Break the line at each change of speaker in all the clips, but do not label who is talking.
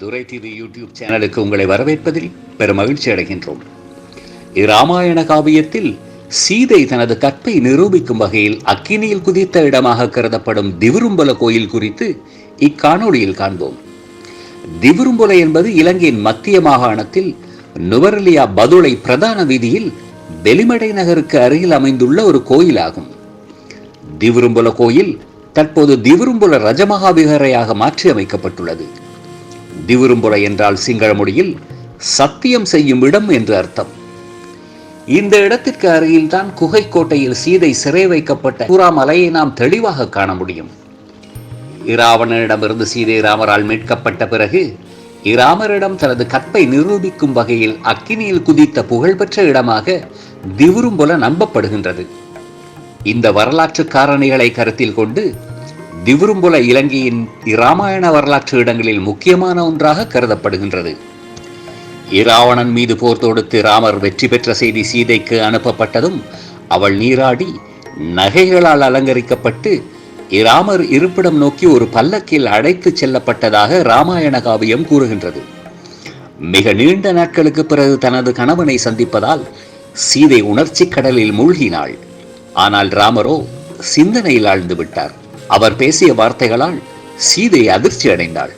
துரை TV YouTube சேனலுக்கு உங்களை வரவேற்பதில் பெரும் மகிழ்ச்சி அடைகின்றோம். இராமாயண காவியத்தில் சீதை தனது கற்பை நிரூபிக்கும் வகையில் அக்கினியில் குதித்த இடமாக கருதப்படும் திவிரும்பல கோயில் குறித்து இக்காணொளியில் காண்போம். திவிரும்புல என்பது இலங்கையின் மத்திய மாகாணத்தில் நுவரலியா பதுளை பிரதான வீதியில் வெலிமடை நகருக்கு அருகில் அமைந்துள்ள ஒரு கோயிலாகும். திவிரும்புல கோயில் தற்போது திவிரும்புல ரஜமகாவிகாரையாக மாற்றி அமைக்கப்பட்டுள்ளது திவிரும்புல என்றால் சிங்கள மொழியில் சத்தியம் செய்யும் இடம் என்று அர்த்தம். இந்த இடத்திற்கு அருகில்தான் குகை கோட்டையில் சீதை சிறை வைக்கப்பட்ட பூரா மலையை நாம் தெளிவாக காண முடியும். இராவணனிடமிருந்து சீதை ராமரால் மீட்கப்பட்ட பிறகு இராமரிடம் தனது கற்பை நிரூபிக்கும் வகையில் அக்கினியில் குதித்த புகழ்பெற்ற இடமாக திவுரும்புல நம்பப்படுகின்றது. இந்த வரலாற்று காரணிகளை கருத்தில் கொண்டு திவிரும்புல இலங்கையின் இராமாயண வரலாற்று இடங்களில் முக்கியமான ஒன்றாக கருதப்படுகின்றது. இராவணன் மீது போர் தொடுத்து ராமர் வெற்றி பெற்ற செய்தி சீதைக்கு அனுப்பப்பட்டதும் அவள் நீராடி நகைகளால் அலங்கரிக்கப்பட்டு இராமர் இருப்பிடம் நோக்கி ஒரு பல்லக்கில் அழைத்துச் செல்லப்பட்டதாக இராமாயண காவியம் கூறுகின்றது. மிக நீண்ட நாட்களுக்கு பிறகு தனது கணவனை சந்திப்பதால் சீதை உணர்ச்சி கடலில் மூழ்கினாள். ஆனால் ராமரோ சிந்தனையில் ஆழ்ந்து விட்டார். அவர் பேசிய வார்த்தைகளால் சீதை அதிர்ச்சி அடைந்தாள்.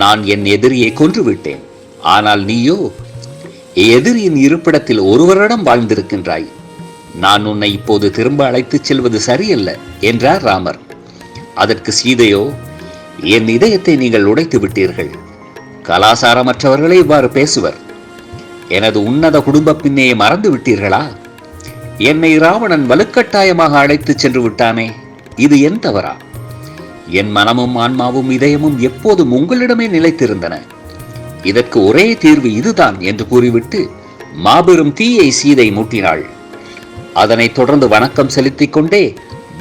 நான் என் எதிரியை கொன்றுவிட்டேன். ஆனால் நீயோ எதிரியின் இருப்பிடத்தில் ஒரு வருடம் வாழ்ந்திருக்கின்றாய். நான் உன்னை இப்போது திரும்ப அழைத்துச் செல்வது சரியல்ல என்றார் ராமர். அதற்கு சீதையோ என் இதயத்தை நீங்கள் உடைத்து விட்டீர்கள். கலாசாரமற்றவர்களே இவ்வாறு பேசுவர். எனது உன்னத குடும்ப பின்னையை மறந்து விட்டீர்களா? என்னை ராவணன் வலுக்கட்டாயமாக அழைத்துச் சென்று விட்டானே. இது என் தவறா? என் மனமும் ஆன்மாவும் இதயமும் எப்போதும் உங்களிடமே நிலைத்திருந்தன. இதற்கு ஒரே தீர்வு இதுதான் என்று கூறிவிட்டு மாபெரும் தீயை சீதை மூட்டினாள். அதனைத் தொடர்ந்து வணக்கம் செலுத்திக் கொண்டே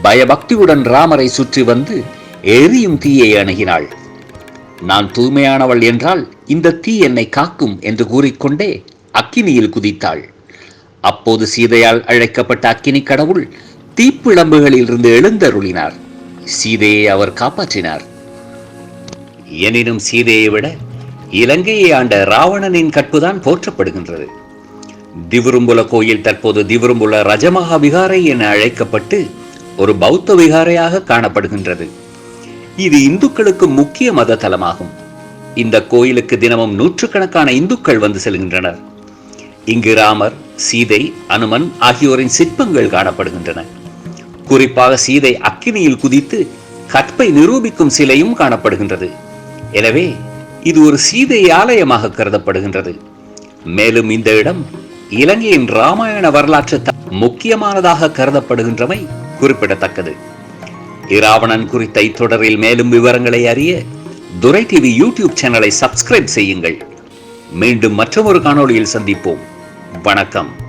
பயபக்தியுடன் ராமரை சுற்றி வந்து எரியும் தீயை அணுகினாள். நான் தூய்மையானவள் என்றால் இந்த தீ என்னை காக்கும் என்று கூறிக்கொண்டே அக்கினியில் குதித்தாள். அப்போது சீதையால் அழைக்கப்பட்ட அக்கினி கடவுள் தீப்பிழம்புகளில் இருந்து எழுந்தருளினார். சீதையை அவர் காப்பாற்றினார். எனினும் சீதையை விட இலங்கையை ஆண்ட ராவணனின் கற்புதான் போற்றப்படுகின்றது. திவிரும்புல கோயில் தற்போது திவிரும்புல ரஜமகா விகாரை என அழைக்கப்பட்டு ஒரு பௌத்த விகாரையாக காணப்படுகின்றது. இது இந்துக்களுக்கு முக்கிய மத தலமாகும் இந்த கோயிலுக்கு தினமும் நூற்றுக்கணக்கான இந்துக்கள் வந்து செல்கின்றனர். இங்கு ராமர் சீதை அனுமன் ஆகியோரின் சிற்பங்கள் காணப்படுகின்றன. குறிப்பாக சீதை அக்கினியில் குதித்து கற்பை நிரூபிக்கும் சிலையும் காணப்படுகின்றது. எனவே இது ஒரு சீதை ஆலயமாக கருதப்படுகின்றது. மேலும் இந்த இடம் இலங்கையின் ராமாயண வரலாற்று முக்கியமானதாக கருதப்படுகின்றமை குறிப்பிடத்தக்கது. இராவணன் குறித்த இத்தொடரில் மேலும் விவரங்களை அறிய துரை டிவி யூடியூப் சேனலை சப்ஸ்கிரைப் செய்யுங்கள். மீண்டும் மற்றொரு காணொளியில் சந்திப்போம். வணக்கம்.